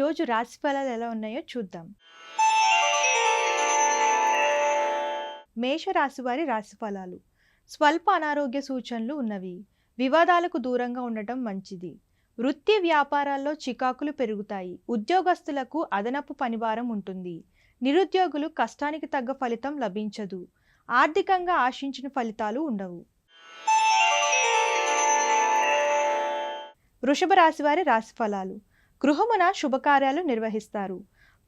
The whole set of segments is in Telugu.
ఈరోజు రాశి ఫలాలు ఎలా ఉన్నాయో చూద్దాం. మేషరాశి వారి రాశి ఫలాలు స్వల్ప అనారోగ్య సూచనలు ఉన్నవి. వివాదాలకు దూరంగా ఉండటం మంచిది. వృత్తి వ్యాపారాల్లో చికాకులు పెరుగుతాయి. ఉద్యోగస్తులకు అదనపు పనిభారం ఉంటుంది. నిరుద్యోగులు కష్టానికి తగ్గ ఫలితం లభించదు. ఆర్థికంగా ఆశించిన ఫలితాలు ఉండవు. వృషభ రాశి వారి రాశి ఫలాలు గృహమున శుభకార్యాలు నిర్వహిస్తారు.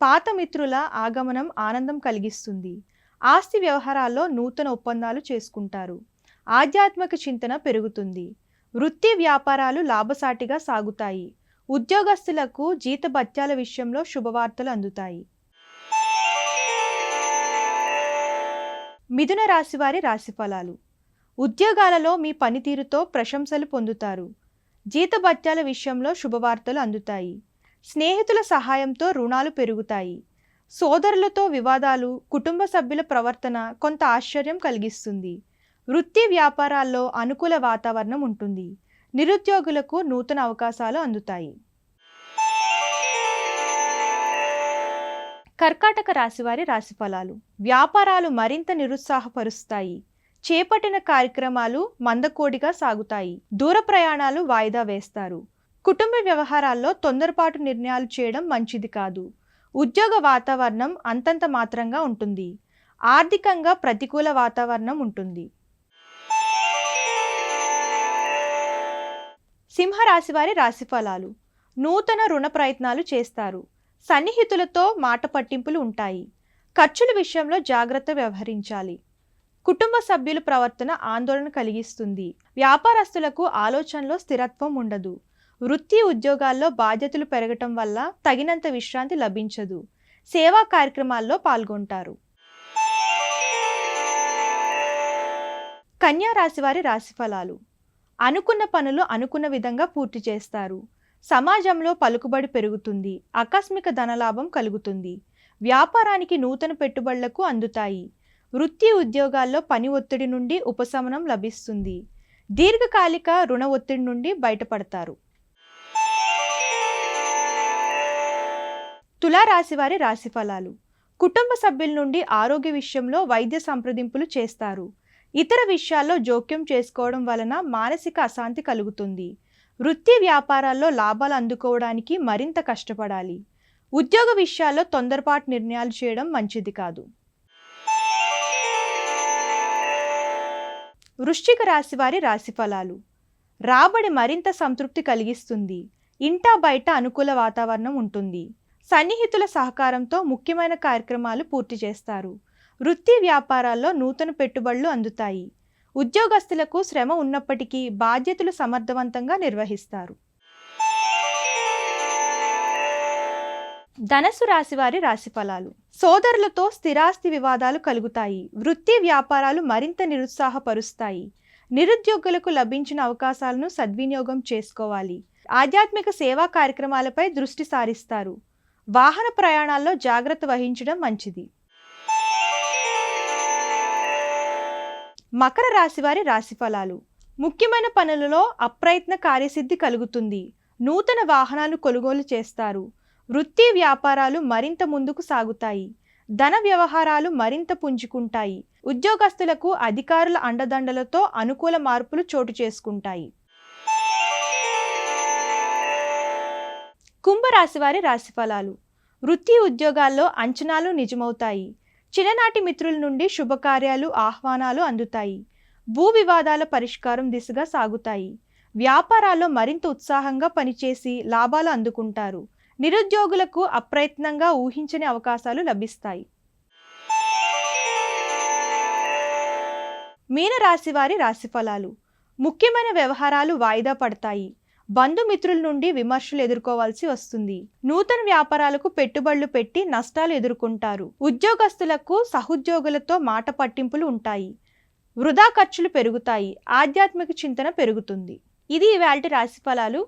పాత మిత్రుల ఆగమనం ఆనందం కలిగిస్తుంది. ఆస్తి వ్యవహారాల్లో నూతన ఒప్పందాలు చేసుకుంటారు. ఆధ్యాత్మిక చింతన పెరుగుతుంది. వృత్తి వ్యాపారాలు లాభసాటిగా సాగుతాయి. ఉద్యోగస్తులకు జీతభత్యాల విషయంలో శుభవార్తలు అందుతాయి. మిథున రాశి వారి రాశి ఫలాలు ఉద్యోగాలలో మీ పనితీరుతో ప్రశంసలు పొందుతారు. జీతభత్యాల విషయంలో శుభవార్తలు అందుతాయి. స్నేహితుల సహాయంతో రుణాలు పెరుగుతాయి. సోదరులతో వివాదాలు కుటుంబ సభ్యుల ప్రవర్తన కొంత ఆశ్చర్యం కలిగిస్తుంది. వృత్తి వ్యాపారాల్లో అనుకూల వాతావరణం ఉంటుంది. నిరుద్యోగులకు నూతన అవకాశాలు అందుతాయి. కర్కాటక రాశివారి రాశి ఫలాలు వ్యాపారాలు మరింత నిరుత్సాహపరుస్తాయి. చేపట్టిన కార్యక్రమాలు మందకోడిగా సాగుతాయి. దూర ప్రయాణాలు వాయిదా వేస్తారు. కుటుంబ వ్యవహారాల్లో తొందరపాటు నిర్ణయాలు చేయడం మంచిది కాదు. ఉద్యోగ వాతావరణం అంతంత మాత్రంగా ఉంటుంది. ఆర్థికంగా ప్రతికూల వాతావరణం ఉంటుంది. సింహరాశి వారి రాశి ఫలాలు నూతన రుణ ప్రయత్నాలు చేస్తారు. సన్నిహితులతో మాట పట్టింపులు ఉంటాయి. ఖర్చుల విషయంలో జాగ్రత్త వ్యవహరించాలి. కుటుంబ సభ్యుల ప్రవర్తన ఆందోళన కలిగిస్తుంది. వ్యాపారస్తులకు ఆలోచనలో స్థిరత్వం ఉండదు. వృత్తి ఉద్యోగాల్లో బాధ్యతలు పెరగటం వల్ల తగినంత విశ్రాంతి లభించదు. సేవా కార్యక్రమాల్లో పాల్గొంటారు. కన్యా రాశివారి రాశిఫలాలు రాశి ఫలాలు. అనుకున్న పనులు అనుకున్న విధంగా పూర్తి చేస్తారు. సమాజంలో పలుకుబడి పెరుగుతుంది. ఆకస్మిక ధనలాభం కలుగుతుంది. వ్యాపారానికి నూతన పెట్టుబడులకు అందుతాయి. వృత్తి ఉద్యోగాల్లో పని ఒత్తిడి నుండి ఉపశమనం లభిస్తుంది. దీర్ఘకాలిక రుణ ఒత్తిడి నుండి బయటపడతారు. తులారాశి వారి రాశి ఫలాలు కుటుంబ సభ్యుల నుండి ఆరోగ్య విషయంలో వైద్య సంప్రదింపులు చేస్తారు. ఇతర విషయాల్లో జోక్యం చేసుకోవడం వలన మానసిక అశాంతి కలుగుతుంది. వృత్తి వ్యాపారాల్లో లాభాలు అందుకోవడానికి మరింత కష్టపడాలి. ఉద్యోగ విషయాల్లో తొందరపాటు నిర్ణయాలు చేయడం మంచిది కాదు. వృశ్చిక రాశి వారి రాశి ఫలాలు రాబడి మరింత సంతృప్తి కలిగిస్తుంది. ఇంటా బయట అనుకూల వాతావరణం ఉంటుంది. సన్నిహితుల సహకారంతో ముఖ్యమైన కార్యక్రమాలు పూర్తి చేస్తారు. వృత్తి వ్యాపారాల్లో నూతన పెట్టుబడులు అందుతాయి. ఉద్యోగస్తులకు శ్రమ ఉన్నప్పటికీ బాధ్యతలు సమర్థవంతంగా నిర్వహిస్తారు. ధనస్సు రాశివారి రాశిఫలాలు. రాశి ఫలాలు సోదరులతో స్థిరాస్తి వివాదాలు కలుగుతాయి. వృత్తి వ్యాపారాలు మరింత నిరుత్సాహపరుస్తాయి. నిరుద్యోగులకు లభించిన అవకాశాలను సద్వినియోగం చేసుకోవాలి. ఆధ్యాత్మిక సేవా కార్యక్రమాలపై దృష్టి సారిస్తారు. వాహన ప్రయాణాల్లో జాగ్రత్త వహించడం మంచిది. మకర రాశివారి రాశిఫలాలు. రాశి ఫలాలు ముఖ్యమైన పనులలో అప్రయత్న కార్యసిద్ధి కలుగుతుంది. నూతన వాహనాలు కొనుగోలు చేస్తారు. వృత్తి వ్యాపారాలు మరింత ముందుకు సాగుతాయి. ధన వ్యవహారాలు మరింత పుంజుకుంటాయి. ఉద్యోగస్తులకు అధికారుల అండదండలతో అనుకూల మార్పులు చోటు చేసుకుంటాయి. కుంభరాశి వారి రాశి ఫలాలు వృత్తి ఉద్యోగాల్లో అంచనాలు నిజమవుతాయి. చిన్ననాటి మిత్రుల నుండి శుభకార్యాలు ఆహ్వానాలు అందుతాయి. భూ వివాదాల పరిష్కారం దిశగా సాగుతాయి. వ్యాపారాల్లో మరింత ఉత్సాహంగా పనిచేసి లాభాలు అందుకుంటారు. నిరుద్యోగులకు అప్రయత్నంగా ఊహించని అవకాశాలు లభిస్తాయి. మీనరాశి వారి రాశి ఫలాలు ముఖ్యమైన వ్యవహారాలు వాయిదా పడతాయి. బంధుమిత్రుల నుండి విమర్శలు ఎదుర్కోవాల్సి వస్తుంది. నూతన వ్యాపారాలకు పెట్టుబడులు పెట్టి నష్టాలు ఎదుర్కొంటారు. ఉద్యోగస్తులకు సహోద్యోగులతో మాట పట్టింపులు ఉంటాయి. వృధా ఖర్చులు పెరుగుతాయి. ఆధ్యాత్మిక చింతన పెరుగుతుంది. ఇది ఇవాళ రాశి ఫలాలు